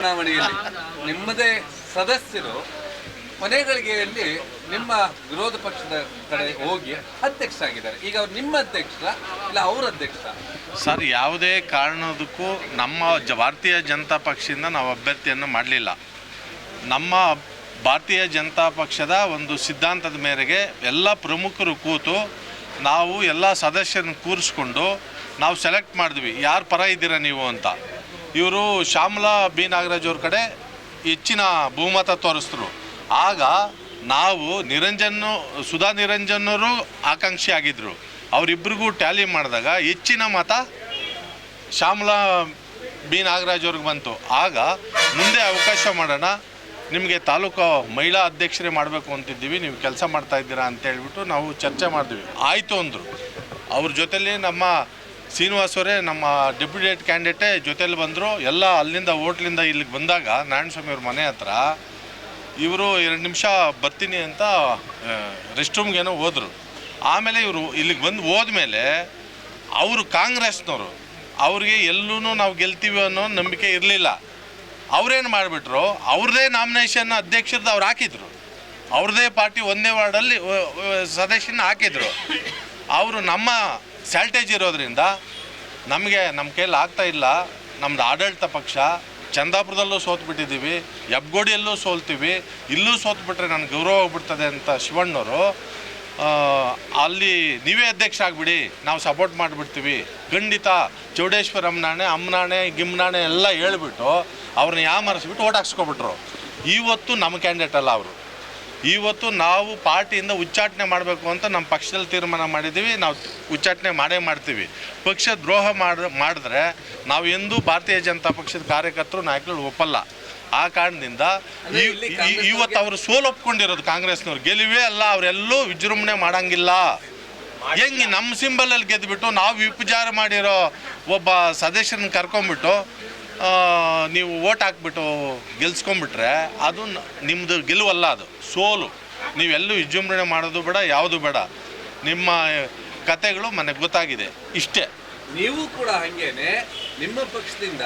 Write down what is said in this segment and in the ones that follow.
ಚುನಾವಣೆಯಲ್ಲಿ ನಿಮ್ಮದೇ ಸದಸ್ಯರು ಮನೆಗಳಿಗೆಯಲ್ಲಿ ನಿಮ್ಮ ವಿರೋಧ ಪಕ್ಷದ ಕಡೆ ಹೋಗಿ ಅಧ್ಯಕ್ಷ ಆಗಿದ್ದಾರೆ. ಈಗ ಅವ್ರು ನಿಮ್ಮ ಅಧ್ಯಕ್ಷ, ಇಲ್ಲ ಅವ್ರ ಅಧ್ಯಕ್ಷ? ಸರ್, ಯಾವುದೇ ಕಾರಣದಕ್ಕೂ ನಮ್ಮ ಭಾರತೀಯ ಜನತಾ ಪಕ್ಷದಿಂದ ನಾವು ಅಭ್ಯರ್ಥಿಯನ್ನು ಮಾಡಲಿಲ್ಲ. ನಮ್ಮ ಭಾರತೀಯ ಜನತಾ ಪಕ್ಷದ ಒಂದು ಸಿದ್ಧಾಂತದ ಮೇರೆಗೆ ಎಲ್ಲ ಪ್ರಮುಖರು ಕೂತು ನಾವು ಎಲ್ಲ ಸದಸ್ಯರನ್ನು ಕೂರಿಸ್ಕೊಂಡು ನಾವು ಸೆಲೆಕ್ಟ್ ಮಾಡಿದ್ವಿ. ಯಾರು ಪರ ಇದ್ದೀರಾ ನೀವು ಅಂತ? ಇವರು ಶ್ಯಾಮಲಾ ಬಿ ನಾಗರಾಜ್ ಅವ್ರ ಕಡೆ ಹೆಚ್ಚಿನ ಬಹುಮತ ತೋರಿಸಿದ್ರು. ಆಗ ನಾವು ನಿರಂಜನ್ನು, ಸುಧಾ ನಿರಂಜನರು ಆಕಾಂಕ್ಷಿ ಆಗಿದ್ದರು ಅವರಿಬ್ಬರಿಗೂ ಟ್ಯಾಲಿ ಮಾಡಿದಾಗ ಹೆಚ್ಚಿನ ಮತ ಶ್ಯಾಮಲಾ ಬಿ ನಾಗರಾಜ್ ಅವ್ರಿಗೆ ಬಂತು. ಆಗ ಮುಂದೆ ಅವಕಾಶ ಮಾಡೋಣ, ನಿಮಗೆ ತಾಲೂಕು ಮಹಿಳಾ ಅಧ್ಯಕ್ಷರೇ ಮಾಡಬೇಕು ಅಂತಿದ್ದೀವಿ, ನೀವು ಕೆಲಸ ಮಾಡ್ತಾ ಇದ್ದೀರಾ ಅಂತ ಹೇಳ್ಬಿಟ್ಟು ನಾವು ಚರ್ಚೆ ಮಾಡಿದ್ವಿ. ಆಯಿತು ಅಂದರು. ಅವ್ರ ಜೊತೆಲಿ ನಮ್ಮ ಶ್ರೀನಿವಾಸ್ ಅವರೇ, ನಮ್ಮ ಡೆಪ್ಯುಟೇಟ್ ಕ್ಯಾಂಡಿಡೇಟೇ ಜೊತೆಯಲ್ಲಿ ಬಂದರು. ಎಲ್ಲ ಅಲ್ಲಿಂದ, ಹೋಟ್ಲಿಂದ ಇಲ್ಲಿಗೆ ಬಂದಾಗ ನಾರಾಯಣಸ್ವಾಮಿ ಅವ್ರ ಮನೆ ಹತ್ರ ಇವರು ಎರಡು ನಿಮಿಷ ಬರ್ತೀನಿ ಅಂತ ರೆಸ್ಟ್ ರೂಮ್ಗೇನೋ ಹೋದರು. ಆಮೇಲೆ ಇವರು ಇಲ್ಲಿಗೆ ಬಂದು ಹೋದ್ಮೇಲೆ ಅವರು ಕಾಂಗ್ರೆಸ್ನವರು. ಅವ್ರಿಗೆ ಎಲ್ಲೂ ನಾವು ಗೆಲ್ತೀವಿ ಅನ್ನೋ ನಂಬಿಕೆ ಇರಲಿಲ್ಲ. ಅವ್ರೇನು ಮಾಡಿಬಿಟ್ರು? ಅವ್ರದ್ದೇ ನಾಮಿನೇಷನ್ ಅಧ್ಯಕ್ಷರದ್ದು ಅವ್ರು ಹಾಕಿದ್ರು. ಅವ್ರದ್ದೇ ಪಾರ್ಟಿ ಒಂದೇ ವಾರ್ಡಲ್ಲಿ ಸದಸ್ಯನ ಹಾಕಿದ್ರು. ಅವರು ನಮ್ಮ ಸ್ಯಾಲ್ಟೇಜ್ ಇರೋದ್ರಿಂದ ನಮಗೆ ನಮ್ಮ ಕೈಯಲ್ಲಿ ಆಗ್ತಾ ಇಲ್ಲ. ನಮ್ದು ಆಡಳಿತ ಪಕ್ಷ ಚಂದಾಪುರದಲ್ಲೂ ಸೋತ್ಬಿಟ್ಟಿದ್ದೀವಿ ಹೆಬ್ಗೋಡಿಯಲ್ಲೂ ಸೋಲ್ತೀವಿ, ಇಲ್ಲೂ ಸೋತ್ಬಿಟ್ರೆ ನನಗೆ ಗೌರವ ಆಗ್ಬಿಡ್ತದೆ ಅಂತ ಶಿವಣ್ಣವರು ಅಲ್ಲಿ ನೀವೇ ಅಧ್ಯಕ್ಷ ಆಗಿಬಿಡಿ, ನಾವು ಸಪೋರ್ಟ್ ಮಾಡಿಬಿಡ್ತೀವಿ. ಖಂಡಿತ ಚೌಡೇಶ್ವರ ಅಮ್ಮನಾಣೆ ಅಮ್ಮನಾಣೆ, ಗಿಮ್ನಾಣೆ ಎಲ್ಲ ಹೇಳ್ಬಿಟ್ಟು ಅವ್ರನ್ನ ಯಾಮರಿಸ್ಬಿಟ್ಟು ಓಟ್ ಹಾಕ್ಸ್ಕೊಬಿಟ್ರು. ಇವತ್ತು ನಮ್ಮ ಕ್ಯಾಂಡಿಡೇಟ್ ಅಲ್ಲ ಅವರು. ಇವತ್ತು ನಾವು ಪಾರ್ಟಿಯಿಂದ ಉಚ್ಚಾಟನೆ ಮಾಡಬೇಕು ಅಂತ ನಮ್ಮ ಪಕ್ಷದಲ್ಲಿ ತೀರ್ಮಾನ ಮಾಡಿದ್ದೀವಿ. ನಾವು ಉಚ್ಚಾಟನೆ ಮಾಡೇ ಮಾಡ್ತೀವಿ. ಪಕ್ಷ ದ್ರೋಹ ಮಾಡ ಮಾಡಿದ್ರೆ ನಾವು ಎಂದೂ ಭಾರತೀಯ ಜನತಾ ಪಕ್ಷದ ಕಾರ್ಯಕರ್ತರು ನಾಯಕರು ಒಪ್ಪಲ್ಲ. ಆ ಕಾರಣದಿಂದ ಇವತ್ತು ಅವರು ಸೋಲೊಪ್ಕೊಂಡಿರೋದು ಕಾಂಗ್ರೆಸ್ನವ್ರು. ಗೆಲುವೇ ಅಲ್ಲ ಅವರೆಲ್ಲೂ ವಿಜೃಂಭಣೆ ಮಾಡಂಗಿಲ್ಲ. ಹೆಂಗೆ ನಮ್ಮ ಸಿಂಬಲಲ್ಲಿ ಗೆದ್ದುಬಿಟ್ಟು ನಾವು ವಿಪಚಾರ ಮಾಡಿರೋ ಒಬ್ಬ ಸದಸ್ಯರನ್ನ ಕರ್ಕೊಂಬಿಟ್ಟು ಆ, ನೀವು ಓಟ್ ಹಾಕ್ಬಿಟ್ಟು ಗೆಲ್ಸ್ಕೊಂಡ್ಬಿಟ್ರೆ ಅದು ನಿಮ್ಮದು ಗೆಲುವಲ್ಲ ಅದು ಸೋಲು. ನೀವೆಲ್ಲೂ ವಿಜೃಂಭಣೆ ಮಾಡೋದು ಬೇಡ ಯಾವುದು ಬೇಡ. ನಿಮ್ಮ ಕತೆಗಳು ಮನೆಗೆ ಗೊತ್ತಾಗಿದೆ ಇಷ್ಟೇ. ನೀವು ಕೂಡ ಹಂಗೇನೆ ನಿಮ್ಮ ಪಕ್ಷದಿಂದ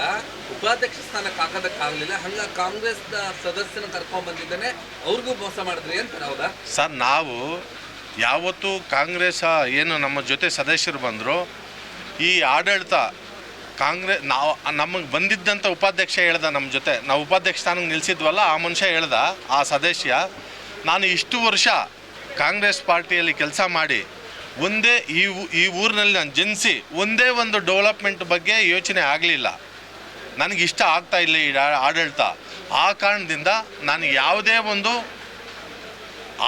ಉಪಾಧ್ಯಕ್ಷ ಸ್ಥಾನಕ್ಕೆ ಹಾಕೋದಕ್ಕಾಗಲಿಲ್ಲ ಹಂಗ ಕಾಂಗ್ರೆಸ್ ಸದಸ್ಯನ ಕರ್ಕೊಂಡ್ ಬಂದಿದ್ದಾನೆ ಅವ್ರಿಗೂ ಮೋಸ ಮಾಡಿದ್ರಿ ಅಂತ ಹೌದಾ? ಸರ್ ನಾವು ಯಾವತ್ತು ಕಾಂಗ್ರೆಸ್ ಏನು ನಮ್ಮ ಜೊತೆ ಸದಸ್ಯರು ಬಂದರು ಈ ಆಡಳಿತ ಕಾಂಗ್ರೆಸ್ ನಾವು, ನಮಗೆ ಬಂದಿದ್ದಂಥ ಉಪಾಧ್ಯಕ್ಷ ಹೇಳ್ದ ನಮ್ಮ ಜೊತೆ. ನಾವು ಉಪಾಧ್ಯಕ್ಷ ಸ್ಥಾನಕ್ಕೆ ನಿಲ್ಲಿಸಿದ್ವಲ್ಲ ಆ ಮನುಷ್ಯ ಹೇಳ್ದ, ಆ ಸದಸ್ಯ, ನಾನು ಇಷ್ಟು ವರ್ಷ ಕಾಂಗ್ರೆಸ್ ಪಾರ್ಟಿಯಲ್ಲಿ ಕೆಲಸ ಮಾಡಿ, ಒಂದೇ ಈ ಈ ಊರಿನಲ್ಲಿ ನಾನು ಜನಿಸಿ, ಒಂದೇ ಒಂದು ಡೆವಲಪ್ಮೆಂಟ್ ಬಗ್ಗೆ ಯೋಚನೆ ಆಗಲಿಲ್ಲ. ನನಗೆ ಇಷ್ಟ ಆಗ್ತಾ ಇಲ್ಲ ಈ ಆಡಳಿತ. ಆ ಕಾರಣದಿಂದ ನಾನು ಯಾವುದೇ ಒಂದು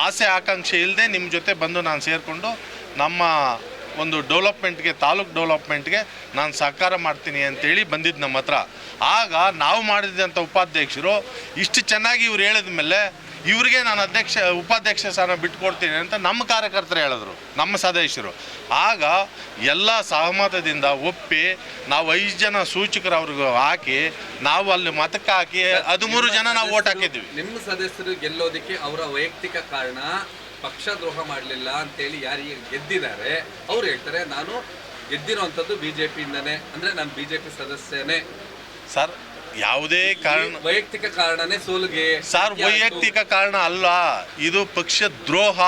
ಆಸೆ, ಆಕಾಂಕ್ಷೆ ಇಲ್ಲದೆ ನಿಮ್ಮ ಜೊತೆ ಬಂದು ನಾನು ಸೇರಿಕೊಂಡು ನಮ್ಮ ಒಂದು ಡೆವಲಪ್ಮೆಂಟ್ಗೆ ತಾಲೂಕ್ ಡೆವಲಪ್ಮೆಂಟ್ಗೆ ನಾನು ಸಹಕಾರ ಮಾಡ್ತೀನಿ ಅಂತೇಳಿ ಬಂದಿದ್ದು ನಮ್ಮ ಹತ್ರ. ಆಗ ನಾವು ಮಾಡಿದಂಥ ಉಪಾಧ್ಯಕ್ಷರು ಇಷ್ಟು ಚೆನ್ನಾಗಿ ಇವ್ರು ಹೇಳಿದ ಮೇಲೆ ಇವ್ರಿಗೆ ನಾನು ಅಧ್ಯಕ್ಷ ಉಪಾಧ್ಯಕ್ಷ ಸ್ಥಾನ ಬಿಟ್ಕೊಡ್ತೀನಿ ಅಂತ ನಮ್ಮ ಕಾರ್ಯಕರ್ತರು ಹೇಳಿದ್ರು ನಮ್ಮ ಸದಸ್ಯರು. ಆಗ ಎಲ್ಲ ಸಹಮತದಿಂದ ಒಪ್ಪಿ ನಾವು ಐದು ಜನ ಸೂಚಕರು ಅವ್ರಿಗೆ ಹಾಕಿ ನಾವು ಅಲ್ಲಿ ಮತಕ್ಕೆ ಹಾಕಿ ಹದಿಮೂರು ಜನ ನಾವು ಓಟ್ ಹಾಕಿದ್ವಿ ನಿಮ್ಮ ಸದಸ್ಯರು ಗೆಲ್ಲೋದಕ್ಕೆ ಅವರ ವೈಯಕ್ತಿಕ ಕಾರಣ ಪಕ್ಷ ದ್ರೋಹ ಮಾಡಲಿಲ್ಲ ಅಂತೇಳಿ ಯಾರಿಗೆ ಗೆದ್ದಿದ್ದಾರೆ ಅವ್ರು ಹೇಳ್ತಾರೆ ನಾನು ಗೆದ್ದಿರೋವಂಥದ್ದು ಬಿ ಜೆ ಪಿಯಿಂದನೇ ಅಂದರೆ ನಾನು ಪಿ ಸದಸ್ಯನೇ. ಸರ್ ಯಾವುದೇ ಕಾರಣ ವೈಯಕ್ತಿಕ ಕಾರಣನೇ ಸೋಲಿಗೆ ಸರ್ ಯಾಕೆ ವೈಯಕ್ತಿಕ ಕಾರಣ ಅಲ್ಲ ಇದು ಪಕ್ಷ ದ್ರೋಹ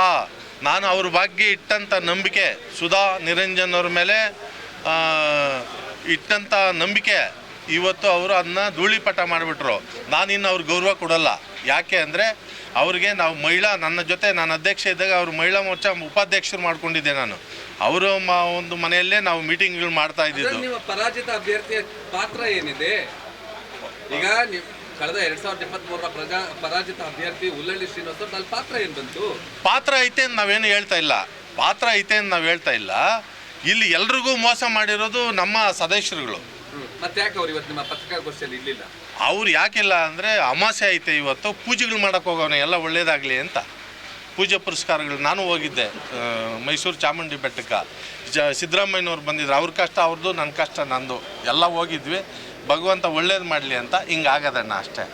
ನಾನು ಅವ್ರ ಬಗ್ಗೆ ಇಟ್ಟಂಥ ನಂಬಿಕೆ ಸುಧಾ ನಿರಂಜನ್ ಅವ್ರ ಮೇಲೆ ಇಟ್ಟಂಥ ನಂಬಿಕೆ ಇವತ್ತು ಅವರು ಅದನ್ನ ಧೂಳಿಪಟ ಮಾಡಿಬಿಟ್ರು. ನಾನು ಇನ್ನು ಅವ್ರಿಗೆ ಗೌರವ ಕೊಡಲ್ಲ. ಯಾಕೆ ಅಂದರೆ ಅವ್ರಿಗೆ ನಾವು ಮಹಿಳಾ ನನ್ನ ಜೊತೆ ನಾನು ಅಧ್ಯಕ್ಷ ಇದ್ದಾಗ ಅವರು ಮಹಿಳಾ ಮೋರ್ಚಾ ಉಪಾಧ್ಯಕ್ಷರು ಮಾಡ್ಕೊಂಡಿದ್ದೆ ನಾನು. ಅವರು ಮ ಒಂದು ಮನೆಯಲ್ಲೇ ನಾವು ಮೀಟಿಂಗ್ಗಳು ಮಾಡ್ತಾ ಇದ್ದೀವಿ ನಿಮ್ಮ ಪರಾಜಿತ ಅಭ್ಯರ್ಥಿಯ ಪಾತ್ರ ಏನಿದೆ? ಈಗ ಕಳೆದ ಎರಡ್ ಸಾವಿರದ ಇಪ್ಪತ್ತ್ ಪ್ರಜಾ ಪರಾಜಿತ ಅಭ್ಯರ್ಥಿ ಉಲ್ಲಳ್ಳಿ ಶ್ರೀನಿವಾಸ್ ಅಲ್ಲಿ ಪಾತ್ರ ಏನು ಬಂತು? ಪಾತ್ರ ಐತೆ ಅಂತ ನಾವೇನು ಹೇಳ್ತಾ ಇಲ್ಲ. ಪಾತ್ರ ಐತೆ ಅಂತ ನಾವು ಹೇಳ್ತಾ ಇಲ್ಲ. ಇಲ್ಲಿ ಎಲ್ರಿಗೂ ಮೋಸ ಮಾಡಿರೋದು ನಮ್ಮ ಸದಸ್ಯರುಗಳು. ಮತ್ತೆ ಅವ್ರು ಯಾಕಿಲ್ಲ ಅಂದರೆ ಅಮಾಸೆ ಐತೆ ಇವತ್ತು, ಪೂಜೆಗಳು ಮಾಡೋಕೆ ಹೋಗೋಣ ಎಲ್ಲ ಒಳ್ಳೇದಾಗಲಿ ಅಂತ. ಪೂಜೆ ಪುರಸ್ಕಾರಗಳು, ನಾನು ಹೋಗಿದ್ದೆ ಮೈಸೂರು ಚಾಮುಂಡಿ ಬೆಟ್ಟಕ್ಕೆ. ಜ, ಸಿದ್ದರಾಮಯ್ಯನವ್ರು ಬಂದಿದ್ರು, ಅವ್ರ ಕಷ್ಟ ಅವ್ರದ್ದು ನನ್ನ ಕಷ್ಟ ನಂದು. ಎಲ್ಲ ಹೋಗಿದ್ವಿ, ಭಗವಂತ ಒಳ್ಳೇದು ಮಾಡಲಿ ಅಂತ ಹಿಂಗೆ ಆಗದಣ್ಣ ಅಷ್ಟೇ.